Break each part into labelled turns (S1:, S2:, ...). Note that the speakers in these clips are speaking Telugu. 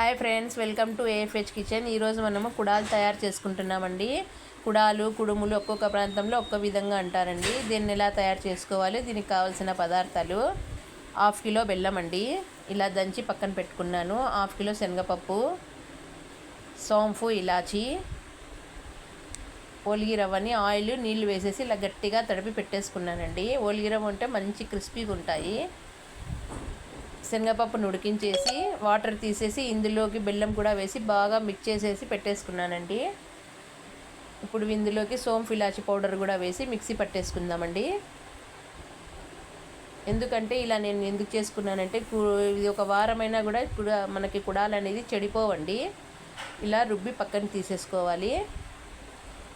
S1: Hi friends welcome to A F H kitchen ఈరోజు మనము కుడాలు తయారు చేసుకుంటున్నామండి. కుడాలు కుడుములు ఒక్కొక్క ప్రాంతంలో ఒక్క విధంగా అంటారండి. దీన్ని ఎలా తయారు చేసుకోవాలి? దీనికి కావాల్సిన పదార్థాలు హాఫ్ కిలో బెల్లం అండి. ఇలా దంచి పక్కన పెట్టుకున్నాను. హాఫ్ కిలో శనగపప్పు సోంపు ఇలాచి ఓలిగిరవ్వని ఆయిల్ నీళ్ళు వేసేసి ఇలా గట్టిగా తడిపి పెట్టేసుకున్నానండి. ఓలిగిరవ్వ ఉంటే మంచి క్రిస్పీగా ఉంటాయి. శనగపప్పును ఉడికించేసి వాటర్ తీసేసి ఇందులోకి బెల్లం కూడా వేసి బాగా మిక్స్ చేసేసి పెట్టేసుకున్నానండి. ఇప్పుడు ఇందులోకి సోంఫ్ ఇలాచి పౌడర్ కూడా వేసి మిక్సీ పట్టేసుకుందామండి. ఎందుకంటే ఇలా నేను ఎందుకు చేసుకున్నానంటే కు- ఇది ఒక వారమైనా కూడా కుడ మనకి కుడాలు అనేది చెడిపోవండి. ఇలా రుబ్బి పక్కన తీసేసుకోవాలి.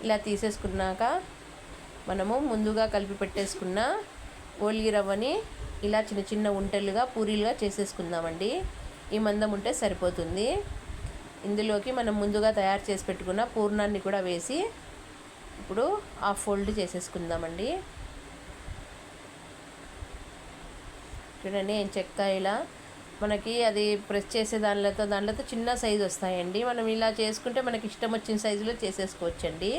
S1: ఇలా తీసేసుకున్నాక మనము ముందుగా కలిపి పెట్టేసుకున్న ఓలిగి రవ్వని ఇలా చిన్న చిన్న ఉంటలుగా పూరీలుగా చేసేసుకుందామండి. ఈ మందం ఉంటే సరిపోతుంది. ఇందులోకి మనం ముందుగా తయారు చేసి పెట్టుకున్న పూర్ణాన్ని కూడా వేసి ఇప్పుడు ఆ ఫోల్డ్ చేసేసుకుందామండి. చూడండి చెక్క ఇలా. మనకి అది ప్రెస్ చేసే దానిలతో దానిలతో చిన్న సైజు వస్తాయండి. మనం ఇలా చేసుకుంటే మనకి ఇష్టం వచ్చిన సైజులో చేసేసుకోవచ్చండి.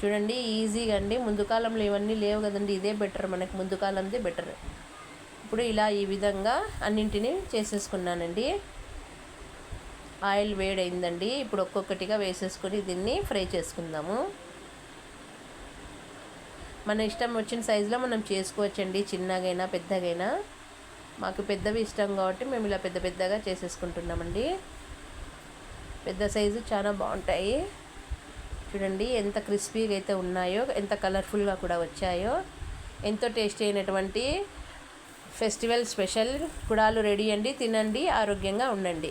S1: చూడండి ఈజీగా అండి. ముందు కాలంలో ఇవన్నీ లేవు కదండి. ఇదే బెటర్ మనకి. ముందు కాలందే బెటర్. ఇప్పుడు ఇలా ఈ విధంగా అన్నింటినీ చేసేసుకున్నానండి. ఆయిల్ వేడైందండి. ఇప్పుడు ఒక్కొక్కటిగా వేసేసుకొని దీన్ని ఫ్రై చేసుకుందాము. మన ఇష్టం వచ్చిన సైజులో మనం చేసుకోవచ్చండి. చిన్నగైనా పెద్దగైనా. మాకు పెద్దవి ఇష్టం కాబట్టి మేము ఇలా పెద్ద పెద్దగా చేసేసుకుంటున్నామండి. పెద్ద సైజు చాలా బాగుంటాయి. చూడండి ఎంత క్రిస్పీగా అయితే ఉన్నాయో ఎంత కలర్ఫుల్గా కూడా వచ్చాయో. ఎంతో టేస్టీ అయినటువంటి ఫెస్టివల్ స్పెషల్. కుడాలు రెడీ అండి తినండి ఆరోగ్యంగా ఉండండి.